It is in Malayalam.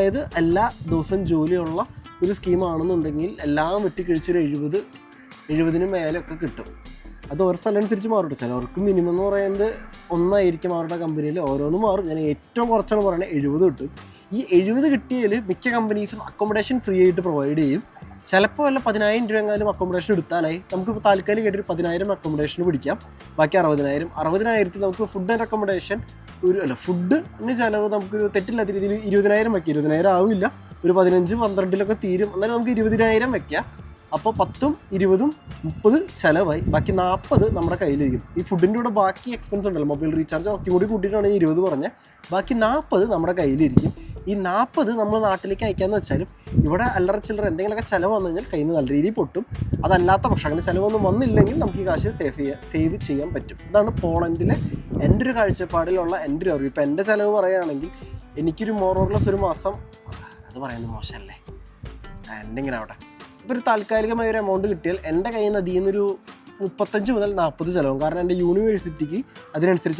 അതായത് എല്ലാ ദിവസവും ജോലിയുള്ള ഒരു സ്കീമാണെന്നുണ്ടെങ്കിൽ എല്ലാം വെട്ടിക്കഴിച്ചൊരു എഴുപത് എഴുപതിന് മേലൊക്കെ കിട്ടും. അത് ഓരോ സ്ഥലം അനുസരിച്ച് മാറും. ചിലവർക്ക് മിനിമം എന്ന് പറയുന്നത് ഒന്നായിരിക്കും അവരുടെ കമ്പനിയിൽ ഓരോന്നും മാറും. ഞാൻ ഏറ്റവും കുറച്ചാണ് പറയുന്നത് എഴുപത് കിട്ടും. ഈ എഴുപത് കിട്ടിയതിൽ മിക്ക കമ്പനീസും അക്കോമഡേഷൻ ഫ്രീ ആയിട്ട് പ്രൊവൈഡ് ചെയ്യും. ചിലപ്പോൾ വല്ല പതിനായിരം രൂപ അക്കോമഡേഷൻ എടുത്താലായി. നമുക്കിപ്പോൾ താൽക്കാലികമായിട്ട് ഒരു പതിനായിരം അക്കോമഡേഷൻ പിടിക്കാം. ബാക്കി അറുപതിനായിരം. അറുപതിനായിരത്തിൽ നമുക്ക് ഫുഡ് ആൻഡ് അക്കോമഡേഷൻ ഒരു അല്ല ഫുഡിന് ചിലവ് നമുക്ക് തെറ്റില്ലാത്ത രീതിയിൽ ഇരുപതിനായിരം വെക്കാം. ഇരുപതിനായിരം ആവില്ല. ഒരു പതിനഞ്ച് പന്ത്രണ്ടിലൊക്കെ തീരും. എന്നാലും നമുക്ക് ഇരുപതിനായിരം വെക്കാം. അപ്പോൾ പത്തും ഇരുപതും മുപ്പത് ചിലവായി. ബാക്കി നാൽപ്പത് നമ്മുടെ കയ്യിലിരിക്കും ഈ ഫുഡിന്റെ കൂടെ ബാക്കി എക്സ്പെൻസ് ഉണ്ടല്ലോ. മൊബൈൽ റീചാർജ് ഒക്കെ കൂടി കൂട്ടിയിട്ടാണ് ഈ ഇരുപത് പറഞ്ഞത് ബാക്കി നാൽപ്പത് നമ്മുടെ കയ്യിലിരിക്കും. ഈ നാൽപ്പത് നമ്മൾ നാട്ടിലേക്ക് അയക്കാമെന്ന് വെച്ചാലും ഇവിടെ അല്ലറ ചില്ലറ എന്തെങ്കിലുമൊക്കെ ചിലവ് വന്നു കഴിഞ്ഞാൽ കയ്യിൽ നിന്ന് നല്ല രീതിയിൽ പൊട്ടും. അതല്ലാത്ത പക്ഷേ അങ്ങനെ ചിലവൊന്നും വന്നില്ലെങ്കിൽ നമുക്ക് ഈ കാശ് സേവ് ചെയ്യാൻ സേവ് ചെയ്യാൻ പറ്റും. അതാണ് പോളണ്ടിലെ എന്റെ ഒരു കാഴ്ചപ്പാടിലുള്ള എന്റെ ഒരു അറിവ്. ഇപ്പം എന്റെ ചിലവ് പറയുകയാണെങ്കിൽ എനിക്കൊരു മോറോർലെസ് ഒരു മാസം അത് പറയുന്നത് മോശമല്ലേ എന്തെങ്കിലും ആവട്ടെ. ഇപ്പോൾ ഒരു താൽക്കാലികമായ ഒരു എമൗണ്ട് കിട്ടിയാൽ എന്റെ കയ്യിൽ നിന്ന് അതിൽ നിന്നൊരു മുപ്പത്തഞ്ച് മുതൽ നാൽപ്പത് ചിലവും. കാരണം എന്റെ യൂണിവേഴ്സിറ്റിക്ക് അതിനനുസരിച്ചുള്ള